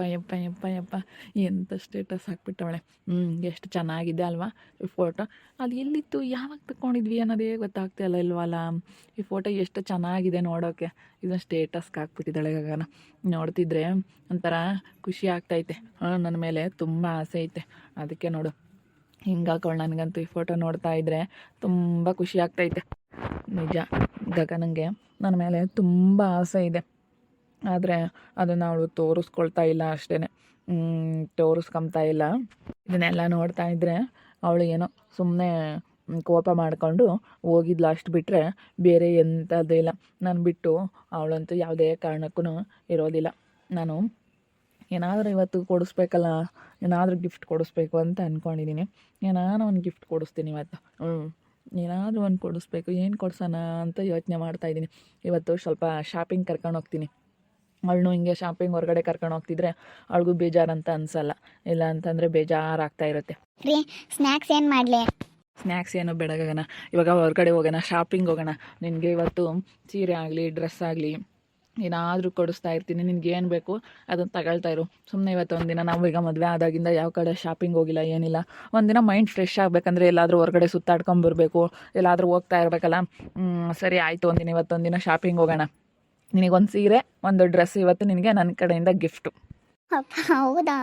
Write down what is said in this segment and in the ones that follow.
ಯಪ್ಪ ಯಪ್ಪ ಯಪ್ಪ ಯಪ್ಪ. ಎಂಥ ಸ್ಟೇಟಸ್ ಹಾಕ್ಬಿಟ್ಟವಳೆ. ಹ್ಞೂ ಎಷ್ಟು ಚೆನ್ನಾಗಿದೆ ಅಲ್ವಾ ಈ ಫೋಟೋ ಅದು ಎಲ್ಲಿತ್ತು? ಯಾವಾಗ ತಗೊಂಡಿದ್ವಿ ಅನ್ನೋದೇ ಗೊತ್ತಾಗ್ತಿಲ್ಲ ಇಲ್ವಲ್ಲ? ಈ ಫೋಟೋ ಎಷ್ಟು ಚೆನ್ನಾಗಿದೆ ನೋಡೋಕ್ಕೆ ಇದನ್ನು ಸ್ಟೇಟಸ್ಗೆ ಹಾಕ್ಬಿಟ್ಟಿದ್ದಾಳೆ ಗಗನ. ನೋಡ್ತಿದ್ರೆ ಒಂಥರ ಖುಷಿ ಆಗ್ತೈತೆ. ನನ್ನ ಮೇಲೆ ತುಂಬ ಆಸೆ ಐತೆ. ಅದಕ್ಕೆ ನೋಡು. ಹಿಂಗೆ ಹಾಕೊಂಡು ನನಗಂತೂ ಈ ಫೋಟೋ ನೋಡ್ತಾ ಇದ್ದರೆ ತುಂಬ ಖುಷಿ ಆಗ್ತೈತೆ. ನಿಜ ಗಗನಂಗೆ ನನ್ನ ಮೇಲೆ ತುಂಬ ಆಸೆ ಇದೆ. ಆದರೆ ಅದನ್ನು ಅವಳು ತೋರಿಸ್ಕೊಳ್ತಾ ಇಲ್ಲ ಅಷ್ಟೇ ತೋರಿಸ್ಕೊಂತಾ ಇಲ್ಲ. ಇದನ್ನೆಲ್ಲ ನೋಡ್ತಾ ಇದ್ದರೆ ಅವಳು ಏನೋ ಸುಮ್ಮನೆ ಕೋಪ ಮಾಡಿಕೊಂಡು ಹೋಗಿದ್ಲು ಅಷ್ಟು ಬಿಟ್ಟರೆ ಬೇರೆ ಎಂಥದ್ದು ಇಲ್ಲ. ನಾನು ಬಿಟ್ಟು ಅವಳಂತೂ ಯಾವುದೇ ಕಾರಣಕ್ಕೂ ಇರೋದಿಲ್ಲ. ನಾನು ಏನಾದರೂ ಇವತ್ತು ಕೊಡಿಸ್ಬೇಕಲ್ಲ, ಏನಾದರೂ ಗಿಫ್ಟ್ ಕೊಡಿಸ್ಬೇಕು ಅಂತ ಅಂದ್ಕೊಂಡಿದ್ದೀನಿ ಏನಾನ ಒಂದು ಗಿಫ್ಟ್ ಕೊಡಿಸ್ತೀನಿ ಇವತ್ತು. ಏನಾದರೂ ಒಂದು ಕೊಡಿಸ್ಬೇಕು, ಏನು ಕೊಡ್ಸೋಣ ಅಂತ ಯೋಚನೆ ಮಾಡ್ತಾಯಿದ್ದೀನಿ ಇವತ್ತು ಸ್ವಲ್ಪ ಶಾಪಿಂಗ್ ಕರ್ಕೊಂಡು ಹೋಗ್ತೀನಿ. ಅವಳನ್ನು ಹಿಂಗೆ ಶಾಪಿಂಗ್ ಹೊರಗಡೆ ಕರ್ಕೊಂಡು ಹೋಗ್ತಿದ್ರೆ ಅವಳಿಗೂ ಬೇಜಾರಂತ ಅನ್ಸಲ್ಲ. ಇಲ್ಲ ಅಂತಂದರೆ ಬೇಜಾರಾಗ್ತಾ ಇರುತ್ತೆ. ರೀ ಸ್ನ್ಯಾಕ್ಸ್ ಏನು ಮಾಡಲಿ? ಸ್ನ್ಯಾಕ್ಸ್ ಏನು ಬೆಳಗಾಗಣ ಇವಾಗ ಹೊರಗಡೆ ಹೋಗೋಣ ಶಾಪಿಂಗ್ ಹೋಗೋಣ. ನಿನಗೆ ಇವತ್ತು ಸೀರೆ ಆಗಲಿ ಡ್ರೆಸ್ ಆಗಲಿ ಏನಾದರೂ ಕೊಡಿಸ್ತಾ ಇರ್ತೀನಿ. ನಿನ್ಗೆ ಏನು ಬೇಕು ಅದನ್ನು ತಗೊಳ್ತಾ ಇರು. ಸುಮ್ಮನೆ ಇವತ್ತು ಒಂದಿನ ನಾವು ಈಗ ಮದುವೆ ಆದಾಗಿಂದ ಯಾವ ಕಡೆ ಶಾಪಿಂಗ್ ಹೋಗಿಲ್ಲ ಏನಿಲ್ಲ. ಒಂದಿನ ಮೈಂಡ್ ಫ್ರೆಶ್ ಆಗಬೇಕಂದ್ರೆ ಎಲ್ಲಾದರೂ ಹೊರಗಡೆ ಸುತ್ತಾಡ್ಕೊಂಬರ್ಬೇಕು ಎಲ್ಲಾದರೂ ಹೋಗ್ತಾ ಇರಬೇಕಲ್ಲ. ಸರಿ ಆಯಿತು. ಒಂದಿನ ಇವತ್ತೊಂದಿನ ಶಾಪಿಂಗ್ ಹೋಗೋಣ. ನಿನಗೊಂದು ಸೀರೆ, ಒಂದು ಡ್ರೆಸ್ ಇವತ್ತು ನಿನಗೆ ನನ್ನ ಕಡೆಯಿಂದ ಗಿಫ್ಟು ಹೌದಾ?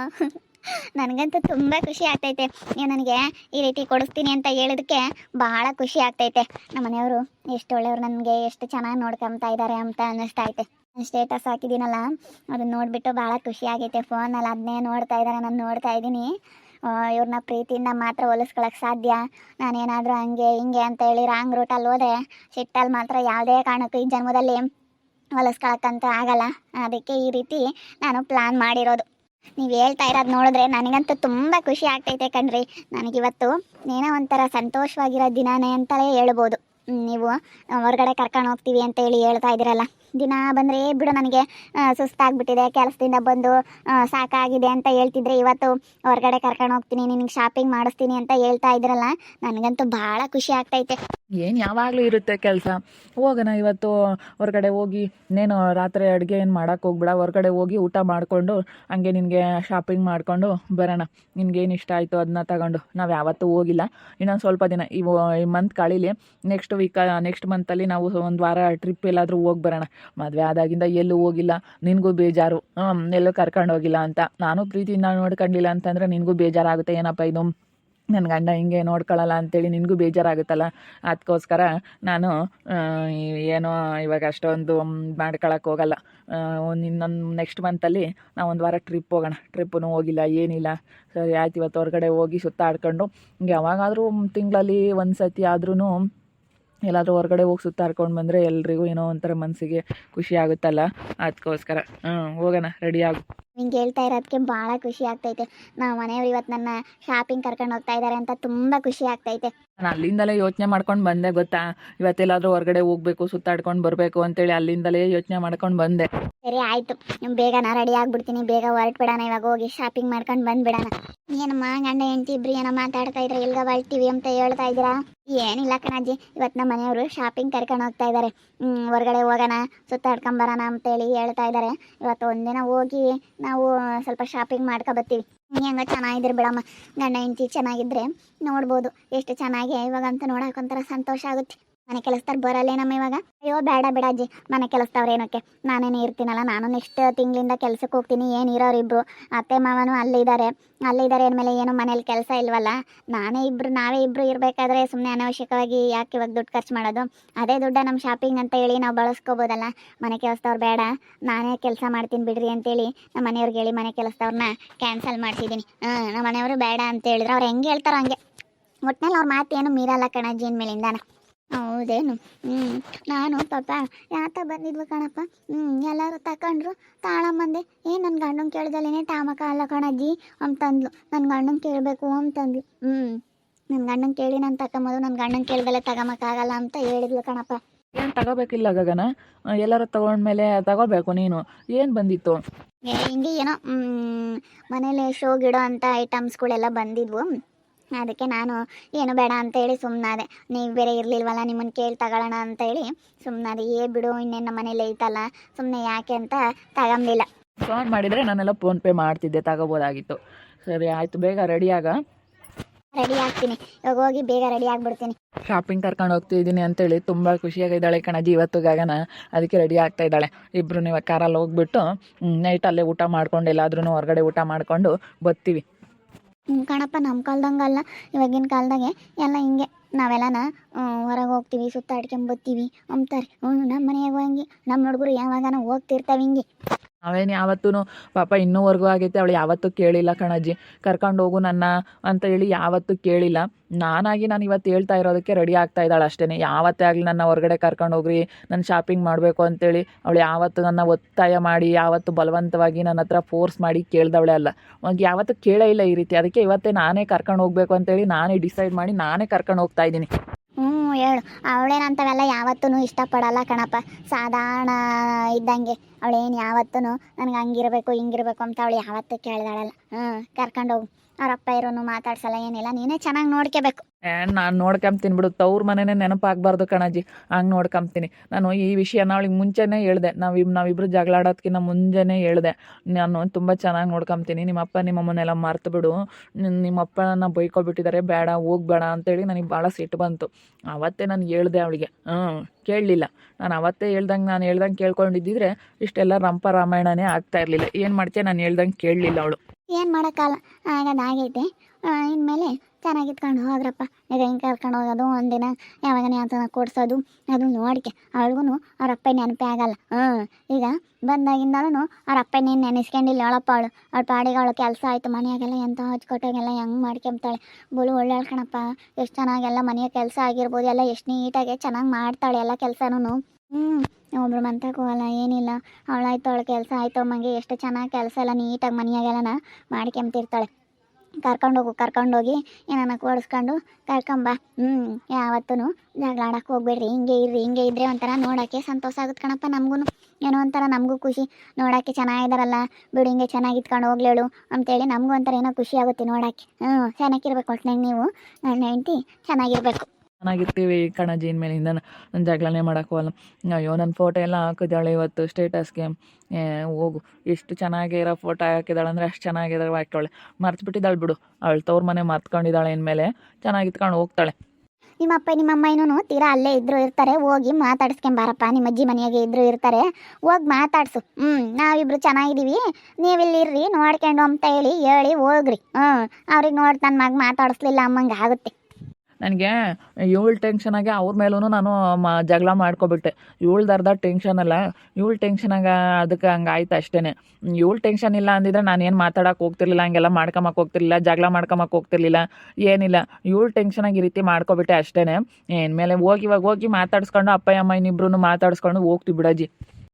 ನನಗಂತೂ ತುಂಬ ಖುಷಿ ಆಗ್ತೈತೆ. ನನಗೆ ಈ ರೀತಿ ಕೊಡಿಸ್ತೀನಿ ಅಂತ ಹೇಳಿದಕ್ಕೆ ಬಹಳ ಖುಷಿ ಆಗ್ತೈತೆ. ನಮ್ಮ ಮನೆಯವರು ಎಷ್ಟು ಒಳ್ಳೆಯವರು, ನನಗೆ ಎಷ್ಟು ಚೆನ್ನಾಗಿ ನೋಡ್ಕೊಂತ ಇದ್ದಾರೆ ಅಂತ ಅನ್ನಿಸ್ತಾ ಐತೆ. ಸ್ಟೇಟಸ್ ಹಾಕಿದ್ದೀನಲ್ಲ ಅದನ್ನ ನೋಡಿಬಿಟ್ಟು ಭಾಳ ಖುಷಿ ಆಗೈತೆ. ಫೋನಲ್ಲಿ ಅದನ್ನೇ ನೋಡ್ತಾ ಇದ್ದಾರೆ ನಾನು ನೋಡ್ತಾ ಇದ್ದೀನಿ. ಇವ್ರನ್ನ ಪ್ರೀತಿಯಿಂದ ಮಾತ್ರ ಹೊಲಿಸ್ಕೊಳಕ್ಕೆ ಸಾಧ್ಯ. ನಾನೇನಾದರೂ ಹಂಗೆ ಹಿಂಗೆ ಅಂತ ಹೇಳಿ ರಾಂಗ್ ರೂಟಲ್ಲಿ ಹೋದೆ ಸಿಟ್ಟಲ್ಲಿ ಮಾತ್ರ ಯಾವುದೇ ಕಾರಣಕ್ಕೂ ಈ ಜನ್ಮದಲ್ಲಿ ಹೊಲಿಸ್ಕೊಳಕ್ಕಂತೂ ಆಗಲ್ಲ. ಅದಕ್ಕೆ ಈ ರೀತಿ ನಾನು ಪ್ಲಾನ್ ಮಾಡಿರೋದು. ನೀವು ಹೇಳ್ತಾ ಇರೋದು ನೋಡಿದ್ರೆ ನನಗಂತೂ ತುಂಬ ಖುಷಿ ಆಗ್ತೈತೆ ಕಣ್ರಿ. ನನಗಿವತ್ತು ಏನೋ ಒಂಥರ ಸಂತೋಷವಾಗಿರೋ ದಿನಾನೇ ಅಂತಲೇ ಹೇಳ್ಬೋದು. ನೀವು ಹೊರಗಡೆ ಕರ್ಕೊಂಡು ಹೋಗ್ತೀವಿ ಅಂತ ಹೇಳಿ ಹೇಳ್ತಾ ಇದ್ದೀರಲ್ಲ. ದಿನ ಬಂದರೆ, ಬಿಡು ನನಗೆ ಸುಸ್ತಾಗ್ಬಿಟ್ಟಿದೆ, ಕೆಲಸದಿಂದ ಬಂದು ಸಾಕಾಗಿದೆ ಅಂತ ಹೇಳ್ತಿದ್ರೆ ಇವತ್ತು ಹೊರಗಡೆ ಕರ್ಕೊಂಡು ಹೋಗ್ತೀನಿ, ನಿನಗೆ ಶಾಪಿಂಗ್ ಮಾಡಿಸ್ತೀನಿ ಅಂತ ಹೇಳ್ತಾ ಇದ್ರಲ್ಲ, ನನಗಂತೂ ಭಾಳ ಖುಷಿ ಆಗ್ತೈತೆ. ಏನು ಯಾವಾಗಲೂ ಇರುತ್ತೆ ಕೆಲಸ? ಹೋಗೋಣ ಇವತ್ತು, ಹೊರಗಡೆ ಹೋಗಿ ಇನ್ನೇನು ರಾತ್ರಿ ಅಡುಗೆ ಏನು ಮಾಡೋಕ್ಕೆ ಹೋಗ್ಬೇಡ, ಹೊರಗಡೆ ಹೋಗಿ ಊಟ ಮಾಡಿಕೊಂಡು, ಹಂಗೆ ನಿನಗೆ ಶಾಪಿಂಗ್ ಮಾಡಿಕೊಂಡು ಬರೋಣ. ನಿನಗೇನು ಇಷ್ಟ ಆಯಿತು ಅದನ್ನ ತಗೊಂಡು. ನಾವು ಯಾವತ್ತೂ ಹೋಗಿಲ್ಲ. ಇನ್ನೊಂದು ಸ್ವಲ್ಪ ದಿನ, ಈ ಮಂತ್ ಕಳೀಲಿ ನೆಕ್ಸ್ಟ್ ವೀಕ ನೆಕ್ಸ್ಟ್ ಮಂತಲ್ಲಿ ನಾವು ಒಂದು ವಾರ ಟ್ರಿಪ್ ಎಲ್ಲಾದರೂ ಹೋಗಿ ಬರೋಣ. ಮದುವೆ ಆದಾಗಿಂದ ಎಲ್ಲೂ ಹೋಗಿಲ್ಲ. ನಿನಗೂ ಬೇಜಾರು. ಎಲ್ಲೂ ಕರ್ಕೊಂಡು ಹೋಗಿಲ್ಲ ಅಂತ. ನಾನು ಪ್ರೀತಿಯಿಂದ ನೋಡ್ಕೊಂಡಿಲ್ಲ ಅಂತಂದರೆ ನಿನಗೂ ಬೇಜಾರಾಗುತ್ತೆ. ಏನಪ್ಪ ಇದು? ನನ್ನ ಗಂಡ ಹಿಂಗೆ ನೋಡ್ಕೊಳ್ಳಲ್ಲ ಅಂತೇಳಿ ನಿನಗೂ ಬೇಜಾರಾಗುತ್ತಲ್ಲ. ಅದಕ್ಕೋಸ್ಕರ ನಾನು ಏನೋ ಇವಾಗ ಅಷ್ಟೊಂದು ಮಾಡ್ಕೊಳಕ್ಕೆ ಹೋಗಲ್ಲ. ಇನ್ನೊಂದು ನೆಕ್ಸ್ಟ್ ಮಂತಲ್ಲಿ ನಾವು ಒಂದು ವಾರ ಟ್ರಿಪ್ ಹೋಗೋಣ. ಟ್ರಿಪ್ಪೂ ಹೋಗಿಲ್ಲ, ಏನಿಲ್ಲ. ಸರಿ, ಆಯ್ತು, ಇವತ್ತು ಹೊರಗಡೆ ಹೋಗಿ ಸುತ್ತಾಡ್ಕೊಂಡು. ಯಾವಾಗಾದರೂ ತಿಂಗಳಲ್ಲಿ ಒಂದು ಸತಿ ಆದ್ರೂ ಎಲ್ಲಾದರೂ ಹೊರಗಡೆ ಹೋಗಿ ಸುತ್ತಾಡ್ಕೊಂಡು ಬಂದರೆ ಎಲ್ರಿಗೂ ಏನೋ ಒಂಥರ ಮನಸ್ಸಿಗೆ ಖುಷಿ ಆಗುತ್ತಲ್ಲ? ಅದಕ್ಕೋಸ್ಕರ ಹ್ಞೂ ಹೋಗೋಣ. ರೆಡಿ ಆಗು. ನಿಂಗೆ ಹೇಳ್ತಾ ಇರೋದಕ್ಕೆ ಭಾಳ ಖುಷಿ ಆಗ್ತೈತೆ. ನಾವು ಮನೆಯವ್ರು ಇವತ್ತು ನನ್ನ ಶಾಪಿಂಗ್ ಕರ್ಕೊಂಡು ಹೋಗ್ತಾ ಇದ್ದಾರೆ ಅಂತ ತುಂಬ ಖುಷಿ ಆಗ್ತೈತೆ. ನಾನು ಅಲ್ಲಿಂದಲೇ ಯೋಚನೆ ಮಾಡ್ಕೊಂಡು ಬಂದೆ ಗೊತ್ತಾ? ಇವತ್ತೆಲ್ಲಾದರೂ ಹೊರಗಡೆ ಹೋಗ್ಬೇಕು ಸುತ್ತಾಡ್ಕೊಂಡು ಬರಬೇಕು ಅಂತೇಳಿ ಅಲ್ಲಿಂದಲೇ ಯೋಚನೆ ಮಾಡ್ಕೊಂಡು ಬಂದೆ. ಸರಿ ಆಯಿತು. ಬೇಗ ನಾ ರೆಡಿ ಆಗಿಬಿಡ್ತೀನಿ. ಬೇಗ ಹೊರಟ್ಬಿಡೋಣ ಇವಾಗ ಹೋಗಿ ಶಾಪಿಂಗ್ ಮಾಡ್ಕೊಂಡು ಬಂದ್ಬಿಡೋಣ. ಏನಮ್ಮ ಗಂಡ ಹೆಂಡತಿ ಇಬ್ರು ಏನೋ ಮಾತಾಡ್ತಾ ಇದ್ರೆ ಎಲ್ಗ ಬಳ್ತೀವಿ ಅಂತ ಹೇಳ್ತಾ ಇದ್ದೀರಾ? ಏನಿಲ್ಲ ಕಣಜ್ಜಿ. ಇವತ್ತು ನಮ್ಮ ಮನೆಯವರು ಶಾಪಿಂಗ್ ಕರ್ಕೊಂಡು ಹೋಗ್ತಾ ಇದ್ದಾರೆ ಹೊರಗಡೆ ಹೋಗೋಣ ಸುತ್ತಾಡ್ಕೊಂಡ್ ಬರೋಣ ಅಂತೇಳಿ ಹೇಳ್ತಾ ಇದ್ದಾರೆ ಇವತ್ತು ಒಂದಿನ ಹೋಗಿ ನಾವು ಸ್ವಲ್ಪ ಶಾಪಿಂಗ್ ಮಾಡ್ಕೊ ಬರ್ತೀವಿ. ಹೆಂಗ ಚೆನ್ನಾಗಿದ್ರು ಬಿಡಮ್ಮ. ಗಂಡ ಹೆಂಡತಿ ಚೆನ್ನಾಗಿದ್ರೆ ನೋಡ್ಬೋದು. ಎಷ್ಟು ಚೆನ್ನಾಗಿ ಇವಾಗಂತೂ ನೋಡಕ್ಕೆ ಒಂಥರ ಸಂತೋಷ ಆಗುತ್ತೆ. ಮನೆ ಕೆಲಸದವ್ರು ಬರಲ್ಲೇನಮ್ಮ ಇವಾಗ? ಅಯ್ಯೋ, ಬೇಡ ಬೇಡ ಅಜ್ಜಿ. ಮನೆ ಕೆಲಸದವ್ರು ಏನಕ್ಕೆ? ನಾನೇನೇ ಇರ್ತೀನಲ್ಲ, ನಾನು ನೆಕ್ಸ್ಟ್ ತಿಂಗಳಿಂದ ಕೆಲಸಕ್ಕೆ ಹೋಗ್ತೀನಿ. ಏನು ಇರೋರು ಇಬ್ರು ಅತ್ತೆ, ಮಾವನು ಅಲ್ಲಿದ್ದಾರೆ. ಅಲ್ಲಿದ್ದಾರೆ ಅಂದಮೇಲೆ ಏನು ಮನೇಲಿ ಕೆಲಸ ಇಲ್ವಲ್ಲ? ನಾನೇ ಇಬ್ರು, ನಾವೇ ಇಬ್ರು ಇರಬೇಕಾದ್ರೆ ಸುಮ್ಮನೆ ಅನಾವಶ್ಯಕವಾಗಿ ಯಾಕೆ ಇವಾಗ ದುಡ್ಡು ಖರ್ಚು ಮಾಡೋದು? ಅದೇ ದುಡ್ಡ ನಮ್ಮ ಶಾಪಿಂಗ್ ಅಂತ ಹೇಳಿ ನಾವು ಬಳಸ್ಕೋಬೋದಲ್ಲ? ಮನೆ ಕೆಲಸದವ್ರು ಬೇಡ. ನಾನೇ ಕೆಲಸ ಮಾಡ್ತೀನಿ ಬಿಡ್ರಿ ಅಂತೇಳಿ ನಮ್ಮ ಮನೆಯವ್ರಿಗೆ ಹೇಳಿ ಮನೆ ಕೆಲಸದವ್ರನ್ನ ಕ್ಯಾನ್ಸಲ್ ಮಾಡ್ತಿದ್ದೀನಿ ಹಾಂ ನಮ್ಮ ಮನೆಯವರು ಬೇಡ ಅಂತ ಹೇಳಿದ್ರೆ. ಅವ್ರು ಹೆಂಗೆ ಹೇಳ್ತಾರೋ ಹಂಗೆ. ಒಟ್ನಲ್ಲಿ ಅವ್ರ ಮಾತು ಏನು ಮೀರಲ್ಲ ಕಣಜ್ಜಿ ಮೇಲಿಂದಾನ ಹೌದೇನು? ಹ್ಞೂ ನಾನು ಪಾಪ ಯಾತ ಬಂದಿದ್ವು ಕಣಪ್ಪ. ಹ್ಞೂ ಎಲ್ಲರೂ ತಗೊಂಡ್ರು ತಾಳಮ್ಮಂದೆ ಏ ನನ್ನ ಗಂಡನ ಕೇಳ್ದಲ್ಲೇನೆ ತಾಮಕ ಅಲ್ಲ ಕಣಜ್ಜಿ? ಅಂತಂದ್ಲು ನನ್ನ ಗಂಡನ ಕೇಳಬೇಕು ಅಂತಂದ್ಲು ಹ್ಞೂ ನನ್ನ ಗಂಡನ ಕೇಳಿ ನಾನು ತಗೊಂಬೋದು ನನ್ನ ಗಂಡನ ಕೇಳ್ದಲ್ಲೇ ತಗೊಂಬಕ್ಕಾಗಲ್ಲ ಅಂತ ಹೇಳಿದ್ಲು ಕಣಪ್ಪ. ಏನು ತಗೋಬೇಕಿಲ್ಲ ಗಗನ? ಎಲ್ಲರೂ ತಗೊಂಡ್ಮೇಲೆ ತಗೋಬೇಕು ನೀನು. ಏನು ಬಂದಿತ್ತು? ಹಿಂಗೆ ಏನೋ ಮನೇಲೆ ಶೋ ಗಿಡ ಅಂತ ಐಟಮ್ಸ್ಗಳೆಲ್ಲ ಬಂದಿದ್ವು. ಅದಕ್ಕೆ ನಾನು ಏನು ಬೇಡ ಅಂತೇಳಿ ಸುಮ್ಮನಾದೆ ನೀವು ಬೇರೆ ಇರಲಿಲ್ವಲ್ಲ ನಿಮ್ಮನ್ನು ಕೇಳಿ ತಗೊಳ್ಳೋಣ ಅಂತೇಳಿ ಸುಮ್ಮನಾದೆ ಏ ಬಿಡು ಇನ್ನೇನು ನಮ್ಮ ಮನೇಲಿ ಐತಲ್ಲ ಸುಮ್ಮನೆ ಯಾಕೆ ಅಂತ ತಗೊಂಬಿಲ್ಲ. ಫೋನ್ ಮಾಡಿದರೆ ನಾನೆಲ್ಲ ಫೋನ್ಪೇ ಮಾಡ್ತಿದ್ದೆ ತಗೋಬೋದಾಗಿತ್ತು. ಸರಿ ಆಯಿತು ಬೇಗ ರೆಡಿಯಾಗ ರೆಡಿ ಆಗ್ತೀನಿ. ಇವಾಗ ಹೋಗಿ ಬೇಗ ರೆಡಿ ಆಗ್ಬಿಡ್ತೀನಿ. ಶಾಪಿಂಗ್ ಕರ್ಕೊಂಡು ಹೋಗ್ತಿದ್ದೀನಿ ಅಂತೇಳಿ ತುಂಬ ಖುಷಿಯಾಗಿದ್ದಾಳೆ ಕಣಜಿ ಇವತ್ತು ಗಗನ. ಅದಕ್ಕೆ ರೆಡಿ ಆಗ್ತಾ ಇದ್ದಾಳೆ. ಇಬ್ಬರು ನೀವು ಕಾರಲ್ಲಿ ಹೋಗ್ಬಿಟ್ಟು ನೈಟ್ ಅಲ್ಲೇ ಊಟ ಮಾಡ್ಕೊಂಡು ಎಲ್ಲಾದ್ರೂ ಹೊರಗಡೆ ಊಟ ಮಾಡಿಕೊಂಡು ಬರ್ತೀವಿ ಹ್ಞೂ ಕಣಪ್ಪ ನಮ್ಮ ಕಾಲ್ದಂಗಲ್ಲ ಇವಾಗಿನ ಕಾಲದಾಗೆ ಎಲ್ಲ ಹಿಂಗೆ. ನಾವೆಲ್ಲನ ಹೊರಗೆ ಹೋಗ್ತೀವಿ ಸುತ್ತಾಡ್ಕೊಂಬರ್ತೀವಿ ಅಂತಾರೆ ಹ್ಞೂ ನಮ್ಮ ಮನೆಯಾಗ ಹಂಗೆ. ನಮ್ಮ ಹುಡುಗರು ಯಾವಾಗನ ಹೋಗ್ತಿರ್ತಾವೆ ಹಿಂಗೆ. ನಾವೇನು ಯಾವತ್ತೂ ಪಾಪ ಇನ್ನೂವರೆಗೂ ಆಗೈತೆ ಅವಳು ಯಾವತ್ತೂ ಕೇಳಿಲ್ಲ ಕಣಜ್ಜಿ. ಕರ್ಕೊಂಡು ಹೋಗು ನನ್ನ ಅಂತ ಹೇಳಿ ಯಾವತ್ತೂ ಕೇಳಿಲ್ಲ. ನಾನಾಗಿ ನಾನು ಇವತ್ತು ಹೇಳ್ತಾ ಇರೋದಕ್ಕೆ ರೆಡಿ ಆಗ್ತಾ ಇದ್ದಾಳೆ ಅಷ್ಟೇ ಯಾವತ್ತೇ ಆಗಲಿ ನನ್ನ ಹೊರಗಡೆ ಕರ್ಕೊಂಡು ಹೋಗ್ರಿ, ನಾನು ಶಾಪಿಂಗ್ ಮಾಡಬೇಕು ಅಂತೇಳಿ ಅವಳು ಯಾವತ್ತು ನನ್ನ ಒತ್ತಾಯ ಮಾಡಿ, ಯಾವತ್ತು ಬಲವಂತವಾಗಿ ನನ್ನ ಹತ್ರ ಫೋರ್ಸ್ ಮಾಡಿ ಕೇಳ್ದವಳೆ ಅಲ್ಲ. ಅವಾಗ ಯಾವತ್ತೂ ಕೇಳೇ ಇಲ್ಲ ಈ ರೀತಿ. ಅದಕ್ಕೆ ಇವತ್ತೇ ನಾನೇ ಕರ್ಕೊಂಡು ಹೋಗ್ಬೇಕು ಅಂತೇಳಿ ನಾನೇ ಡಿಸೈಡ್ ಮಾಡಿ ನಾನೇ ಕರ್ಕೊಂಡು ಹೋಗ್ತಾ ಇದ್ದೀನಿ. ಹೇಳು. ಅವಳೇನಂತವೆಲ್ಲ ಯಾವತ್ತೂ ಇಷ್ಟಪಡಲ್ಲ ಕಣಪ್ಪ. ಸಾಧಾರಣ ಇದ್ದಂಗೆ. ಅವಳೇನು ಯಾವತ್ತೂ ನನಗೆ ಹಂಗಿರಬೇಕು, ಹಿಂಗಿರಬೇಕು ಅಂತ ಅವಳು ಯಾವತ್ತೂ ಕೇಳ್ದಾಳಲ್ಲ. ಹ್ಞೂ ಕರ್ಕೊಂಡು ಹೋಗು ಅವ್ರಪ್ಪ ಇರೋನು ಮಾತಾಡ್ಸಲ್ಲ, ಏನಿಲ್ಲ, ನೀನೇ ಚೆನ್ನಾಗಿ ನೋಡ್ಕೋಬೇಕು. ನಾನು ನೋಡ್ಕೊಂತೀನಿ ಬಿಡು, ತವ್ರ ಮನೆನೇ ನೆನಪಾಗಬಾರ್ದು ಕಣಜ್ಜಿ ಹಂಗೆ ನೋಡ್ಕೊಂತೀನಿ ನಾನು ಈ ವಿಷಯನ ಅವಳಿಗೆ ಮುಂಚೆನೇ ಹೇಳ್ದೆ. ನಾವು ನಾವಿಬ್ರು ಜಗಳ ಆಡೋದ್ಕಿಂತ ಮುಂಚೆನೇ ಹೇಳ್ದೆ. ನಾನು ತುಂಬ ಚೆನ್ನಾಗಿ ನೋಡ್ಕೊಂತೀನಿ ನಿಮ್ಮಪ್ಪ ನಿಮ್ಮಮ್ಮನೆಲ್ಲ ಮರ್ತು ಬಿಡು. ನಿಮ್ಮಪ್ಪನ ಬೈಕೊಬಿಟ್ಟಿದ್ದಾರೆ ಬೇಡ, ಹೋಗ್ಬೇಡ ಅಂತೇಳಿ ನನಗೆ ಭಾಳ ಸಿಟ್ಟು ಬಂತು. ಅವತ್ತೇ ನಾನು ಹೇಳ್ದೆ ಅವಳಿಗೆ. ಹ್ಞೂ ಕೇಳಲಿಲ್ಲ. ನಾನು ಅವತ್ತೇ ಹೇಳ್ದಂಗೆ, ನಾನು ಹೇಳ್ದಂಗೆ ಕೇಳ್ಕೊಂಡಿದ್ದಿದ್ರೆ ಇಷ್ಟೆಲ್ಲ ರಂಪ ರಾಮಾಯಣನೇ ಆಗ್ತಾ ಇರಲಿಲ್ಲ. ಏನು ಮಾಡ್ತೀಯ? ನಾನು ಹೇಳ್ದಂಗೆ ಕೇಳಲಿಲ್ಲ ಅವಳು. ಏನು ಮಾಡೋಕ್ಕಲ್ಲ ಆಗದಾಗೈತೆ ಇನ್ಮೇಲೆ ಚೆನ್ನಾಗಿತ್ಕೊಂಡು ಹೋದ್ರಪ್ಪ. ಈಗ ಹಿಂಗೆ ಕರ್ಕೊಂಡು ಹೋಗೋದು, ಒಂದಿನ ಯಾವಾಗನೇ ಅಂತ ಕೊಡ್ಸೋದು ಅದು ನೋಡಿಕೆ. ಅವಳಿಗೂ ಅವ್ರ ಅಪ್ಪ ನೆನಪೇ ಆಗಲ್ಲ. ಹ್ಞೂ ಈಗ ಬಂದಾಗಿಂದಲೂ ಅವ್ರ ಅಪ್ಪ ನೀನು ನೆನೆಸ್ಕೊಂಡಿಲ್ಲ ಅವಳಪ್ಪ ಅವಳು. ಅವಳ ಪಾಡಿಗೆ ಅವಳು ಕೆಲಸ ಆಯಿತು, ಮನೆಯಾಗೆಲ್ಲ ಎಂಥ ಹಚ್ಕೊಟ್ಟಾಗೆಲ್ಲ ಹೆಂಗೆ ಮಾಡ್ಕೊಂತಾಳೆ ಬುಲು ಒಳ್ಳೆ ಕಣಪ್ಪ ಎಷ್ಟು ಚೆನ್ನಾಗೆಲ್ಲ ಮನೆಯ ಕೆಲಸ ಆಗಿರ್ಬೋದು, ಎಲ್ಲ ಎಷ್ಟು ನೀಟಾಗಿ ಚೆನ್ನಾಗಿ ಮಾಡ್ತಾಳೆ ಎಲ್ಲ ಕೆಲಸನೂ ಹ್ಞೂ ಒಬ್ರು ಮಂತಕ್ಕೆ ಹೋಗಲ್ಲ ಏನಿಲ್ಲ. ಅವಳಾಯ್ತು, ಅವಳ ಕೆಲಸ ಆಯ್ತು ಅಮ್ಮಂಗೆ ಎಷ್ಟು ಚೆನ್ನಾಗಿ ಕೆಲಸ ಎಲ್ಲ ನೀಟಾಗಿ ಮನೆಯಾಗೆಲ್ಲನ ಮಾಡ್ಕೊಂತಿರ್ತಾಳೆ ಕರ್ಕೊಂಡೋಗು ಕರ್ಕೊಂಡೋಗಿ ಏನನ್ನ ಕೊಡಿಸ್ಕೊಂಡು ಕರ್ಕೊಂಬ ಹ್ಞೂ ಯಾವತ್ತೂ ಜಗಳ ಆಡಕ್ಕೆ ಹೋಗ್ಬೇಡ್ರಿ. ಹಿಂಗೆ ಇರ್ರಿ, ಹಿಂಗೆ ಇದ್ರೆ ಒಂಥರ ನೋಡೋಕ್ಕೆ ಸಂತೋಷ ಆಗುತ್ತೆ ಕಣಪ್ಪ ನಮಗೂ ಏನೋ ಒಂಥರ ನಮಗೂ ಖುಷಿ. ನೋಡೋಕ್ಕೆ ಚೆನ್ನಾಗಿದ್ದಾರಲ್ಲ ಬಿಡು, ಹಿಂಗೆ ಚೆನ್ನಾಗಿ ಇಟ್ಕೊಂಡು ಹೋಗ್ಲೇಳು ಅಂತೇಳಿ ನಮಗೂ ಒಂಥರ ಏನೋ ಖುಷಿ ಆಗುತ್ತೆ ನೋಡೋಕ್ಕೆ. ಹ್ಞೂ ಚೆನ್ನಾಗಿರ್ಬೇಕು ಒಟ್ಟಿನಾಗ ನೀವು. ನನ್ನ ಹೆಂಡತಿ ಚೆನ್ನಾಗಿರ್ಬೇಕು. ಚೆನ್ನಾಗಿರ್ತೀವಿ ಕಣಜಿ ಇನ್ಮೇಲಿಂದ. ನಾನು ಜಗಳನೇ ಮಾಡೋಕ್ಕೂ ಹೋಗಲ್ಲ ಅಯ್ಯೋ ನನ್ನ ಫೋಟೋ ಎಲ್ಲ ಹಾಕಿದ್ದಾಳೆ ಇವತ್ತು ಸ್ಟೇಟಸ್ಗೆ ಹೋಗು. ಎಷ್ಟು ಚೆನ್ನಾಗಿ ಇರೋ ಫೋಟೋ ಹಾಕಿದ್ದಾಳೆ ಅಂದರೆ ಅಷ್ಟು ಚೆನ್ನಾಗಿದ್ದಾಳೆ ಹಾಕ್ತಾಳೆ ಮರ್ತು ಬಿಟ್ಟಿದ್ದಾಳೆ ಬಿಡು. ಅವಳು ತವ್ರ ಮನೆ ಮರ್ತ್ಕೊಂಡಿದ್ದಾಳೆ ಇನ್ಮೇಲೆ. ಚೆನ್ನಾಗಿತ್ಕೊಂಡು ಹೋಗ್ತಾಳೆ. ನಿಮ್ಮ ಹೋಗ್ತಾಳೆ ನಿಮ್ಮ ಅಮ್ಮ ಏನೂ ತೀರಾ ಅಲ್ಲೇ ಇದ್ರು ಇರ್ತಾರೆ. ಹೋಗಿ ಮಾತಾಡ್ಸ್ಕೊಂಬಾರಪ್ಪ ನಿಮ್ಮ ಅಜ್ಜಿ ಮನೆಯಾಗೆ ಇದ್ರು ಇರ್ತಾರೆ. ಹೋಗಿ ಮಾತಾಡ್ಸು. ಹ್ಞೂ ನಾವಿಬ್ರು ಚೆನ್ನಾಗಿದ್ದೀವಿ. ನೀವಿಲ್ಲಿ ಇರ್ರಿ, ನೋಡ್ಕೊಂಡು ಅಂತ ಹೇಳಿ ಹೇಳಿ ಹೋಗ್ರಿ. ಹ್ಞೂ ಅವ್ರಿಗೆ ನೋಡಿ ನನ್ನ ಮಗ ಮಾತಾಡಿಸ್ಲಿಲ್ಲ, ಅಮ್ಮಂಗೆ ಆಗುತ್ತೆ. ನನಗೆ ಇವಳು ಟೆನ್ಷನಾಗೆ ಅವ್ರ ಮೇಲೂ ನಾನು ಮ, ಜಗಳ ಮಾಡ್ಕೊಬಿಟ್ಟೆ. ಇವಳ್ದು ದರ್ದ ಟೆನ್ಷನ್ ಅಲ್ಲ. ಇವಳು ಟೆನ್ಷನಾಗ ಅದಕ್ಕೆ ಹಂಗೆ ಆಯ್ತು ಅಷ್ಟೇ ಇವಳು ಟೆನ್ಷನ್ ಇಲ್ಲ ಅಂದಿದ್ರೆ ನಾನು ಏನು ಮಾತಾಡಕ್ಕೆ ಹೋಗ್ತಿರ್ಲಿಲ್ಲ, ಹಂಗೆಲ್ಲ ಮಾಡ್ಕೊಂಬಕ್ಕೆ ಹೋಗ್ತಿರ್ಲಿಲ್ಲ, ಜಗಳ ಮಾಡ್ಕೊಂಬಕ್ಕೆ ಹೋಗ್ತಿರ್ಲಿಲ್ಲ, ಏನಿಲ್ಲ. ಇವಳು ಟೆನ್ಷನಾಗಿ ಈ ರೀತಿ ಮಾಡ್ಕೊಬಿಟ್ಟೆ ಅಷ್ಟೇ ಮೇಲೆ ಹೋಗಿ ಇವಾಗ ಹೋಗಿ ಮಾತಾಡ್ಸ್ಕೊಂಡು ಅಪ್ಪ, ಅಮ್ಮ ಇನ್ನಿಬ್ರು ಮಾತಾಡ್ಸ್ಕೊಂಡು ಹೋಗ್ತೀವಿ ಬಿಡಜ್ಜಿ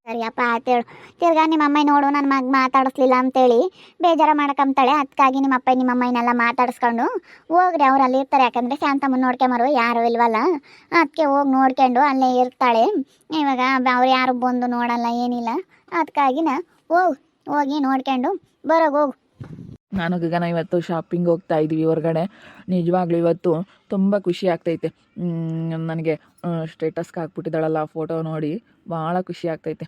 ಸರಿಯಪ್ಪ ಆತೇಳು ತಿರ್ಗಾ ನಿಮ್ಮ ಅಮ್ಮ ನೋಡು ನನ್ನ ಮಗ ಮಾತಾಡಿಸ್ಲಿಲ್ಲ ಅಂತೇಳಿ ಬೇಜಾರ ಮಾಡಕಂತಾಳೆ ಅದಕ್ಕಾಗಿ ನಿಮ್ಮ ಅಪ್ಪ ನಿಮ್ಮ ಅಮ್ಮನೆಲ್ಲ ಮಾತಾಡಿಸ್ಕೊಂಡು ಹೋಗ್ರಿ, ಅವ್ರು ಅಲ್ಲಿ ಇರ್ತಾರೆ. ಯಾಕಂದರೆ ಶಾಂತಮ್ಮ ನೋಡ್ಕೊಂಬರು ಯಾರು ಇಲ್ವಲ್ಲ. ಅದಕ್ಕೆ ಹೋಗಿ ನೋಡ್ಕೊಂಡು ಅಲ್ಲೇ ಇರ್ತಾಳೆ. ಇವಾಗ ಅವ್ರು ಯಾರು ಬಂದು ನೋಡಲ್ಲ, ಏನಿಲ್ಲ. ಅದಕ್ಕಾಗಿನ ಹೋಗು, ಹೋಗಿ ನೋಡ್ಕೊಂಡು ಬರೋಗ ಹೋಗು. ನಾನು ಗಗನ ಇವತ್ತು ಶಾಪಿಂಗ್ ಹೋಗ್ತಾ ಇದ್ವಿ ಹೊರಗಡೆ. ನಿಜವಾಗ್ಲೂ ಇವತ್ತು ತುಂಬ ಖುಷಿ ಆಗ್ತೈತೆ. ನನಗೆ ಸ್ಟೇಟಸ್ಗೆ ಹಾಕ್ಬಿಟ್ಟಿದ್ದಾಳಲ್ಲ ಫೋಟೋ ನೋಡಿ. ಭಾಳ ಖುಷಿ ಆಗ್ತೈತೆ.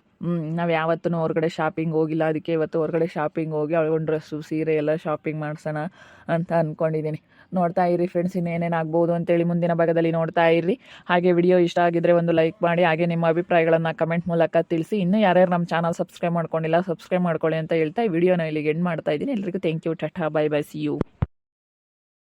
ನಾವು ಯಾವತ್ತೂ ಹೊರಗಡೆ ಶಾಪಿಂಗ್ ಹೋಗಿಲ್ಲ, ಅದಕ್ಕೆ ಇವತ್ತು ಹೊರಗಡೆ ಶಾಪಿಂಗ್ ಹೋಗಿ ಅವಳಿಗೊಂದು ಡ್ರೆಸ್ಸು ಸೀರೆ ಎಲ್ಲ ಶಾಪಿಂಗ್ ಮಾಡಿಸೋಣ ಅಂತ ಅಂದ್ಕೊಂಡಿದ್ದೀನಿ ನೋಡ್ತಾ ಇರಿ ಫ್ರೆಂಡ್ಸ್ ಇನ್ನೇನೇನು ಆಗ್ಬೋದು ಅಂತೇಳಿ ಮುಂದಿನ ಭಾಗದಲ್ಲಿ ನೋಡ್ತಾ ಇರಿ ಹಾಗೆ ವಿಡಿಯೋ ಇಷ್ಟ ಆಗಿದ್ದರೆ ಒಂದು ಲೈಕ್ ಮಾಡಿ, ಹಾಗೆ ನಿಮ್ಮ ಅಭಿಪ್ರಾಯಗಳನ್ನು ಕಮೆಂಟ್ ಮೂಲಕ ತಿಳಿಸಿ. ಇನ್ನೂ ಯಾರ್ಯಾರು ನಮ್ಮ ಚಾನಲ್ ಸಬ್ಸ್ಕ್ರೈಬ್ ಮಾಡ್ಕೊಂಡಿಲ್ಲ ಸಬ್ಸ್ಕ್ರೈಬ್ ಮಾಡ್ಕೊಳ್ಳಿ ಅಂತ ಹೇಳ್ತಾ ವಿಡಿಯೋನ ಇಲ್ಲಿಗೆ ಎಂಡ್ ಮಾಡ್ತಾ ಇದ್ದೀನಿ. ಎಲ್ರಿಗೂ thank you tata bye bye see you